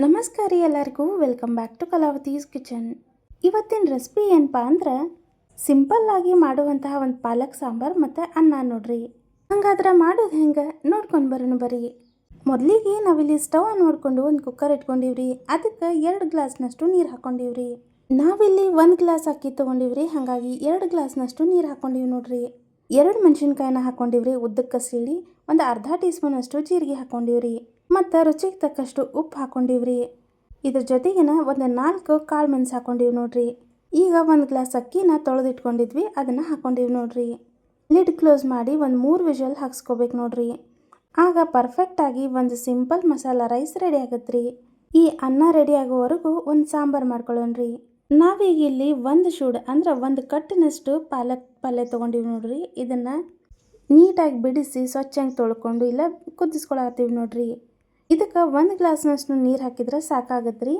ನಮಸ್ಕಾರ ಎಲ್ಲರಿಗೂ, welcome back to Kalavathi's kitchen. ಇವತ್ತಿನ ರೆಸಿಪಿ ಏನಪ್ಪ ಅಂದ್ರೆ, ಸಿಂಪಲ್ ಆಗಿ ಮಾಡುವಂತಹ ಒಂದು ಪಾಲಕ್ ಸಾಂಬಾರು ಮತ್ತು ಅನ್ನ ನೋಡ್ರಿ. ಹಂಗಾದ್ರೆ ಮಾಡೋದು ಹೆಂಗೆ? ನೋಡ್ಕೊಂಡು ಬರೋಣ ಬರೀ. ಮೊದಲಿಗೆ ನಾವಿಲ್ಲಿ ಸ್ಟವ್ ನೋಡಿಕೊಂಡು ಒಂದು ಕುಕ್ಕರ್ ಇಟ್ಕೊಂಡಿವ್ರಿ. ಅದಕ್ಕೆ ಎರಡು ಗ್ಲಾಸ್ನಷ್ಟು ನೀರು ಹಾಕೊಂಡಿವ್ರಿ. ನಾವಿಲ್ಲಿ ಒಂದು ಗ್ಲಾಸ್ ಅಕ್ಕಿ ತೊಗೊಂಡಿವ್ರಿ, ಹಾಗಾಗಿ ಎರಡು ಗ್ಲಾಸ್ನಷ್ಟು ನೀರು ಹಾಕೊಂಡಿವಿ ನೋಡ್ರಿ. ಎರಡು ಮೆಣಸಿನ್ಕಾಯಿನ ಹಾಕೊಂಡಿವ್ರಿ, ಉದ್ದಕ್ಕೆ ಸೀಳಿ ಒಂದು ಅರ್ಧ ಟೀ ಸ್ಪೂನಷ್ಟು ಜೀರಿಗೆ ಹಾಕೊಂಡಿವ್ರಿ. ಮತ್ತು ರುಚಿಗೆ ತಕ್ಕಷ್ಟು ಉಪ್ಪು ಹಾಕ್ಕೊಂಡಿವ್ರಿ ಇದ್ರ ಜೊತೆಗಿನ ಒಂದು ನಾಲ್ಕು ಕಾಳು ಮೆಣಸು ಹಾಕೊಂಡಿವಿ ನೋಡ್ರಿ. ಈಗ ಒಂದು ಗ್ಲಾಸ್ ಅಕ್ಕಿನ ತೊಳೆದಿಟ್ಕೊಂಡಿದ್ವಿ, ಅದನ್ನು ಹಾಕೊಂಡಿವಿ ನೋಡ್ರಿ. ಲಿಡ್ ಕ್ಲೋಸ್ ಮಾಡಿ ಒಂದು ಮೂರು ವಿಷಲ್ ಹಾಕ್ಸ್ಕೋಬೇಕು ನೋಡ್ರಿ. ಆಗ ಪರ್ಫೆಕ್ಟಾಗಿ ಒಂದು ಸಿಂಪಲ್ ಮಸಾಲ ರೈಸ್ ರೆಡಿ ಆಗತ್ರಿ. ಈ ಅನ್ನ ರೆಡಿ ಆಗೋವರೆಗೂ ಒಂದು ಸಾಂಬಾರು ಮಾಡ್ಕೊಳ್ಳೋಣ್ರಿ ನಾವೀಗ ಇಲ್ಲಿ ಒಂದು ಶೂಡ್ ಅಂದ್ರೆ ಒಂದು ಕಟ್ಟಿನಷ್ಟು ಪಾಲಕ್ ಪಲ್ಯ ತೊಗೊಂಡಿವಿ ನೋಡ್ರಿ. ಇದನ್ನು ನೀಟಾಗಿ ಬಿಡಿಸಿ ಸ್ವಚ್ಛಂಗೆ ತೊಳ್ಕೊಂಡು ಇಲ್ಲ ಕುದಿಸ್ಕೊಳತ್ತೀವಿ ನೋಡ್ರಿ. ಇದಕ್ಕೆ ಒಂದು ಗ್ಲಾಸ್ನಷ್ಟು ನೀರು ಹಾಕಿದ್ರೆ ಸಾಕಾಗತ್ತೆ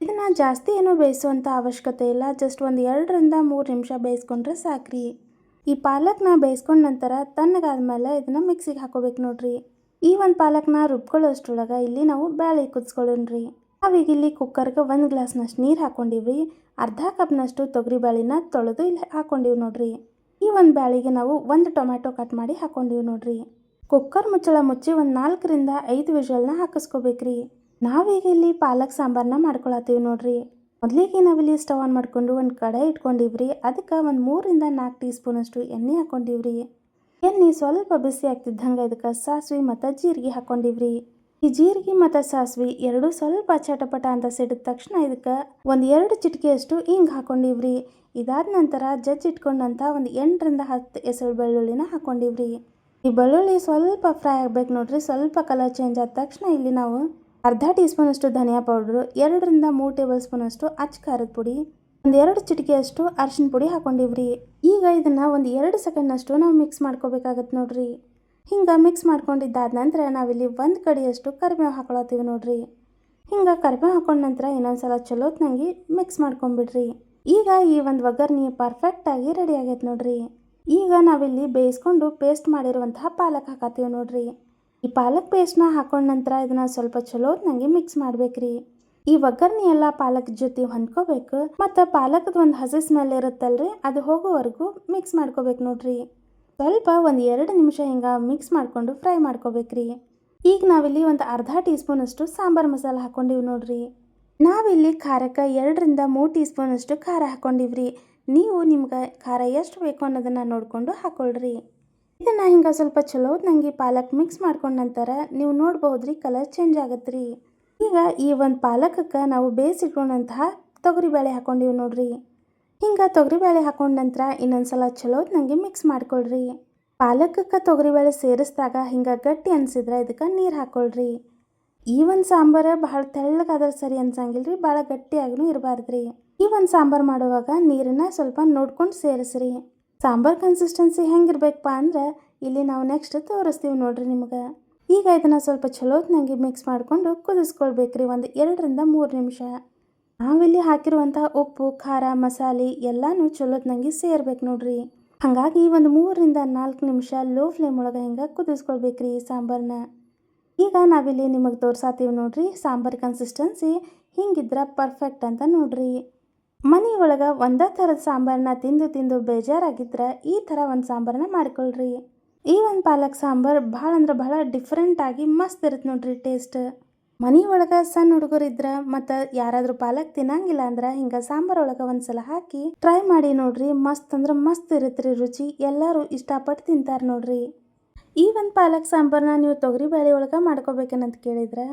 ಇದನ್ನು ಜಾಸ್ತಿ ಏನೂ ಬೇಯಿಸುವಂಥ ಅವಶ್ಯಕತೆ ಇಲ್ಲ. ಜಸ್ಟ್ ಒಂದು ಎರಡರಿಂದ ಮೂರು ನಿಮಿಷ ಬೇಯಿಸ್ಕೊಂಡ್ರೆ ಸಾಕ್ರಿ. ಈ ಪಾಲಕ್ನ ಬೇಯಿಸ್ಕೊಂಡ ನಂತರ ತಣ್ಣಗಾದ್ಮೇಲೆ ಇದನ್ನು ಮಿಕ್ಸಿಗೆ ಹಾಕೋಬೇಕು ನೋಡ್ರಿ. ಈ ಒಂದು ಪಾಲಕ್ನ ರುಬ್ಕೊಳ್ಳೋಷ್ಟ್ರೊಳಗೆ ಇಲ್ಲಿ ನಾವು ಬೇಳೆ ಕುದಿಸ್ಕೊಳ್ಳೋಣ್ರಿ. ನಾವೀಗ ಇಲ್ಲಿ ಕುಕ್ಕರ್ಗೆ ಒಂದು ಗ್ಲಾಸ್ನಷ್ಟು ನೀರು ಹಾಕೊಂಡಿವ್ರಿ. ಅರ್ಧ ಕಪ್ನಷ್ಟು ತೊಗರಿ ಬೇಳೆನ ತೊಳೆದು ಇಲ್ಲಿ ಹಾಕೊಂಡಿವಿ ನೋಡ್ರಿ. ಈ ಒಂದು ಬ್ಯಾಳಿಗೆ ನಾವು ಒಂದು ಟೊಮ್ಯಾಟೊ ಕಟ್ ಮಾಡಿ ಹಾಕೊಂಡಿವಿ ನೋಡ್ರಿ. ಕುಕ್ಕರ್ ಮುಚ್ಚಳ ಮುಚ್ಚಿ ಒಂದು ನಾಲ್ಕರಿಂದ ಐದು ವಿಷಲ್ನ ಹಾಕಿಸ್ಕೋಬೇಕ್ರಿ. ನಾವೀಗ ಇಲ್ಲಿ ಪಾಲಕ್ ಸಾಂಬಾರನ್ನ ಮಾಡ್ಕೊಳತ್ತೀವಿ ನೋಡ್ರಿ. ಮೊದಲಿಗೆ ನಾವಿಲ್ಲಿ ಸ್ಟವ್ ಆನ್ ಮಾಡಿಕೊಂಡು ಒಂದು ಕಡೆ ಇಟ್ಕೊಂಡಿವ್ರಿ. ಅದಕ್ಕೆ ಒಂದು ಮೂರಿಂದ ನಾಲ್ಕು ಟೀ ಸ್ಪೂನಷ್ಟು ಎಣ್ಣೆ ಹಾಕೊಂಡಿವ್ರಿ. ಎಣ್ಣೆ ಸ್ವಲ್ಪ ಬಿಸಿ ಆಗ್ತಿದ್ದಂಗೆ ಇದಕ್ಕೆ ಸಾಸಿವೆ ಮತ್ತು ಜೀರಿಗೆ ಹಾಕೊಂಡಿವ್ರಿ. ಈ ಜೀರಿಗೆ ಮತ್ತು ಸಾಸಿವೆ ಎರಡು ಸ್ವಲ್ಪ ಚಟಪಟ ಅಂತ ಸಿಡಿದ ತಕ್ಷಣ ಇದಕ್ಕೆ ಒಂದು ಎರಡು ಚಿಟಿಕೆಯಷ್ಟು ಹಿಂಗೆ ಹಾಕೊಂಡಿವ್ರಿ. ಇದಾದ ನಂತರ ಜಜ್ಜಿ ಇಟ್ಕೊಂಡಂಥ ಒಂದು ಎಂಟರಿಂದ ಹತ್ತು ಹೆಸರು ಬೆಳ್ಳುಳ್ಳಿನ ಹಾಕೊಂಡಿವ್ರಿ. ಈ ಬೆಳ್ಳುಳ್ಳಿ ಸ್ವಲ್ಪ ಫ್ರೈ ಆಗ್ಬೇಕು ನೋಡ್ರಿ, ಸ್ವಲ್ಪ ಕಲರ್ ಚೇಂಜ್ ಆದ ತಕ್ಷಣ ಇಲ್ಲಿ ನಾವು ಅರ್ಧ ಟೀ ಸ್ಪೂನಷ್ಟು ಧನಿಯಾ ಪೌಡ್ರು ಎರಡರಿಂದ ಮೂರು ಟೇಬಲ್ ಸ್ಪೂನಷ್ಟು ಅಚ್ಚ ಖಾರದ ಪುಡಿ, ಒಂದು ಎರಡು ಚಿಟಿಕೆಯಷ್ಟು ಅರಿಶಿನ ಪುಡಿ ಹಾಕೊಂಡಿವ್ರಿ. ಈಗ ಇದನ್ನು ಒಂದು ಎರಡು ಸೆಕೆಂಡ್ನಷ್ಟು ನಾವು ಮಿಕ್ಸ್ ಮಾಡ್ಕೋಬೇಕಾಗತ್ತೆ ನೋಡ್ರಿ. ಹಿಂಗೆ ಮಿಕ್ಸ್ ಮಾಡ್ಕೊಂಡಿದ್ದಾದ ನಂತರ ನಾವಿಲ್ಲಿ ಒಂದು ಕಡೆಯಷ್ಟು ಕರಿಬೇವು ಹಾಕೊಳತ್ತೀವಿ ನೋಡ್ರಿ. ಹಿಂಗೆ ಕರಿಬೇವು ಹಾಕೊಂಡ ನಂತರ ಇನ್ನೊಂದ್ಸಲ ಚಲೋತ್ನಂಗೆ ಮಿಕ್ಸ್ ಮಾಡ್ಕೊಂಬಿಡ್ರಿ. ಈಗ ಈ ಒಂದು ಒಗ್ಗರ್ನಿ ಪರ್ಫೆಕ್ಟಾಗಿ ರೆಡಿ ಆಗೈತೆ ನೋಡ್ರಿ. ಈಗ ನಾವಿಲ್ಲಿ ಬೇಯಿಸ್ಕೊಂಡು ಪೇಸ್ಟ್ ಮಾಡಿರುವಂತಹ ಪಾಲಕ್ ಹಾಕತ್ತೀವಿ ನೋಡ್ರಿ. ಈ ಪಾಲಕ್ ಪೇಸ್ಟ್ನ ಹಾಕೊಂಡ ನಂತರ ಇದನ್ನ ಸ್ವಲ್ಪ ಚಲೋತ್ನಂಗೆ ಮಿಕ್ಸ್ ಮಾಡ್ಬೇಕ್ರಿ. ಈ ಒಗ್ಗರಣಿ ಎಲ್ಲ ಪಾಲಕ್ ಜೊತೆ ಹೊಂದ್ಕೋಬೇಕು ಮತ್ತು ಪಾಲಕದ ಒಂದು ಹಸಿ ಸ್ಮೆಲ್ ಇರುತ್ತಲ್ರಿ, ಅದು ಹೋಗೋವರೆಗೂ ಮಿಕ್ಸ್ ಮಾಡ್ಕೋಬೇಕು ನೋಡ್ರಿ. ಸ್ವಲ್ಪ ಒಂದು ಎರಡು ನಿಮಿಷ ಹಿಂಗೆ ಮಿಕ್ಸ್ ಮಾಡಿಕೊಂಡು ಫ್ರೈ ಮಾಡ್ಕೋಬೇಕ್ರಿ. ಈಗ ನಾವಿಲ್ಲಿ ಒಂದು ಅರ್ಧ ಟೀ ಸ್ಪೂನಷ್ಟು ಸಾಂಬಾರು ಮಸಾಲ ಹಾಕೊಂಡಿವಿ ನೋಡ್ರಿ. ನಾವಿಲ್ಲಿ ಖಾರಕ್ಕೆ ಎರಡರಿಂದ ಮೂರು ಟೀ ಸ್ಪೂನಷ್ಟು ಖಾರ ಹಾಕೊಂಡಿವ್ರಿ. ನೀವು ನಿಮ್ಗೆ ಖಾರ ಎಷ್ಟು ಬೇಕು ಅನ್ನೋದನ್ನು ನೋಡಿಕೊಂಡು ಹಾಕೊಳ್ರಿ. ಇದನ್ನು ಹಿಂಗೆ ಸ್ವಲ್ಪ ಚಲೋ ನಂಗೆ ಪಾಲಕ್ ಮಿಕ್ಸ್ ಮಾಡ್ಕೊಂಡ ನಂತರ ನೀವು ನೋಡ್ಬಹುದ್ರಿ ಕಲರ್ ಚೇಂಜ್ ಆಗತ್ತೆ ಈಗ ಈ ಒಂದು ಪಾಲಕಕ್ಕೆ ನಾವು ಬೇಯಿಸಿಟ್ಕೊಂಡಂತಹ ತೊಗರಿಬೇಳೆ ಹಾಕೊಂಡಿವಿ ನೋಡ್ರಿ. ಹಿಂಗೆ ತೊಗರಿಬೇಳೆ ಹಾಕೊಂಡ ನಂತರ ಇನ್ನೊಂದ್ಸಲ ಚಲೋ ನಂಗೆ ಮಿಕ್ಸ್ ಮಾಡ್ಕೊಳ್ರಿ. ಪಾಲಕಕ್ಕೆ ತೊಗರಿಬೇಳೆ ಸೇರಿಸಿದಾಗ ಹಿಂಗೆ ಗಟ್ಟಿ ಅನಿಸಿದ್ರೆ ಇದಕ್ಕೆ ನೀರು ಹಾಕ್ಕೊಳ್ರಿ ಈ ಒಂದು ಸಾಂಬಾರು ಭಾಳ ತೆಳ್ಳಗಾದ್ರೆ ಸರಿ ಅನ್ಸಂಗಿಲ್ಲ ರೀ ಭಾಳ ಗಟ್ಟಿಯಾಗೂ ಇರಬಾರ್ದ್ರಿ. ಈ ಒಂದು ಸಾಂಬಾರು ಮಾಡುವಾಗ ನೀರನ್ನ ಸ್ವಲ್ಪ ನೋಡ್ಕೊಂಡು ಸೇರಿಸ್ರಿ. ಸಾಂಬಾರು ಕನ್ಸಿಸ್ಟೆನ್ಸಿ ಹೆಂಗಿರ್ಬೇಕಪ್ಪ ಅಂದ್ರೆ ಇಲ್ಲಿ ನಾವು ನೆಕ್ಸ್ಟ್ ತೋರಿಸ್ತೀವಿ ನೋಡ್ರಿ ನಿಮ್ಗೆ. ಈಗ ಇದನ್ನು ಸ್ವಲ್ಪ ಚಲೋತ್ನಂಗೆ ಮಿಕ್ಸ್ ಮಾಡಿಕೊಂಡು ಕುದಿಸ್ಕೊಳ್ಬೇಕ್ರಿ ಒಂದು ಎರಡರಿಂದ ಮೂರು ನಿಮಿಷ. ನಾವಿಲ್ಲಿ ಹಾಕಿರುವಂತಹ ಉಪ್ಪು, ಖಾರ, ಮಸಾಲೆ ಎಲ್ಲನೂ ಚಲೋತ್ನಂಗೆ ಸೇರ್ಬೇಕು ನೋಡ್ರಿ. ಹಾಗಾಗಿ ಒಂದು ಮೂರರಿಂದ ನಾಲ್ಕು ನಿಮಿಷ ಲೋ ಫ್ಲೇಮ್ ಒಳಗೆ ಹಿಂಗೆ ಕುದಿಸ್ಕೊಳ್ಬೇಕ್ರಿ ಈ ಸಾಂಬಾರನ್ನ ಈಗ ನಾವಿಲ್ಲಿ ನಿಮಗೆ ತೋರ್ಸಾತೀವಿ ನೋಡ್ರಿ, ಸಾಂಬಾರು ಕನ್ಸಿಸ್ಟೆನ್ಸಿ ಹಿಂಗಿದ್ರೆ ಪರ್ಫೆಕ್ಟ್ ಅಂತ ನೋಡ್ರಿ. ಮನೆ ಒಳಗೆ ಒಂದೇ ಥರದ ಸಾಂಬಾರನ್ನ ತಿಂದು ತಿಂದು ಬೇಜಾರಾಗಿದ್ರೆ ಈ ಥರ ಒಂದು ಸಾಂಬಾರನ್ನ ಮಾಡ್ಕೊಳ್ರಿ. ಈ ಒಂದು ಪಾಲಕ್ ಸಾಂಬಾರು ಭಾಳ ಅಂದ್ರೆ ಭಾಳ ಡಿಫ್ರೆಂಟಾಗಿ ಮಸ್ತ್ ಇರುತ್ತೆ ನೋಡ್ರಿ ಟೇಸ್ಟ್ ಮನೆ ಒಳಗೆ ಸಣ್ಣ ಹುಡುಗರು ಇದ್ರೆ ಮತ್ತು ಯಾರಾದರೂ ಪಾಲಕ್ ತಿನ್ನಂಗಿಲ್ಲ ಅಂದ್ರೆ ಹಿಂಗೆ ಸಾಂಬಾರು ಒಳಗೆ ಒಂದು ಸಲ ಹಾಕಿ ಟ್ರೈ ಮಾಡಿ ನೋಡ್ರಿ, ಮಸ್ತ್ ಅಂದ್ರೆ ಮಸ್ತ್ ಇರುತ್ತೆ ರೀ ರುಚಿ. ಎಲ್ಲರೂ ಇಷ್ಟಪಟ್ಟು ತಿಂತಾರೆ ನೋಡ್ರಿ. ಈ ಒಂದು ಪಾಲಕ್ ಸಾಂಬಾರನ್ನ ನೀವು ತೊಗರಿ ಬೇಳೆ ಒಳಗೆ ಮಾಡ್ಕೋಬೇಕನ್ನಂತ ಕೇಳಿದ್ರೆ,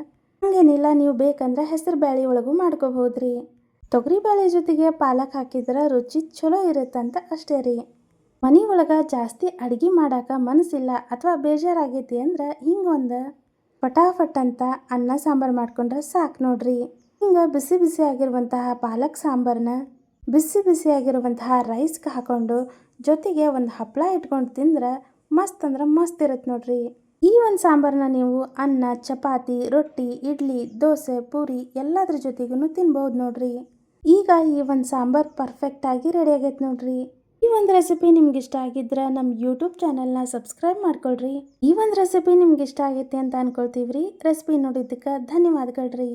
ಹಂಗೇನಿಲ್ಲ, ನೀವು ಬೇಕಂದ್ರೆ ಹೆಸರು ಬ್ಯಾಳಿ ಒಳಗೂ ಮಾಡ್ಕೋಬಹುದ್ರಿ. ತೊಗರಿ ಬೇಳೆ ಜೊತೆಗೆ ಪಾಲಕ್ ಹಾಕಿದ್ರೆ ರುಚಿ ಚಲೋ ಇರುತ್ತಂತ ಅಷ್ಟೇ ರೀ. ಮನೆ ಒಳಗೆ ಜಾಸ್ತಿ ಅಡುಗೆ ಮಾಡಾಕ ಮನಸ್ಸಿಲ್ಲ ಅಥವಾ ಬೇಜಾರಾಗೈತಿ ಅಂದ್ರೆ ಹಿಂಗೆ ಒಂದು ಪಟಾಫಟ್ ಅಂತ ಅನ್ನ ಸಾಂಬಾರು ಮಾಡ್ಕೊಂಡ್ರೆ ಸಾಕು ನೋಡ್ರಿ. ಹಿಂಗೆ ಬಿಸಿ ಬಿಸಿ ಆಗಿರುವಂತಹ ಪಾಲಕ್ ಸಾಂಬಾರನ್ನ ಬಿಸಿ ಬಿಸಿ ಆಗಿರುವಂತಹ ರೈಸ್ಗೆ ಹಾಕೊಂಡು ಜೊತೆಗೆ ಒಂದು ಹಪ್ಪಳ ಇಟ್ಕೊಂಡು ತಿಂದ್ರೆ ಮಸ್ತ್ ಅಂದ್ರೆ ಮಸ್ತ್ ಇರುತ್ತೆ ನೋಡ್ರಿ. ಈ ಒಂದು ಸಾಂಬಾರನ್ನ ನೀವು ಅನ್ನ, ಚಪಾತಿ, ರೊಟ್ಟಿ, ಇಡ್ಲಿ, ದೋಸೆ, ಪೂರಿ ಎಲ್ಲದ್ರ ಜೊತೆಗೂ ತಿನ್ಬೋದು ನೋಡ್ರಿ. ಈಗ ಈ ಒಂದು ಸಾಂಬಾರು ಪರ್ಫೆಕ್ಟಾಗಿ ರೆಡಿ ಆಗೈತೆ ನೋಡ್ರಿ. ಈ ಒಂದು ರೆಸಿಪಿ ನಿಮ್ಗೆ ಇಷ್ಟ ಆಗಿದ್ರೆ ನಮ್ಮ ಯೂಟ್ಯೂಬ್ ಚಾನಲ್ನ ಸಬ್ಸ್ಕ್ರೈಬ್ ಮಾಡ್ಕೊಳ್ರಿ. ಈ ಒಂದು ರೆಸಿಪಿ ನಿಮ್ಗೆ ಇಷ್ಟ ಆಗೈತೆ ಅಂತ ಅನ್ಕೊಳ್ತೀವಿ ರೀ ರೆಸಿಪಿ ನೋಡಿದ್ದಕ್ಕೆ ಧನ್ಯವಾದಗಳ್ರಿ.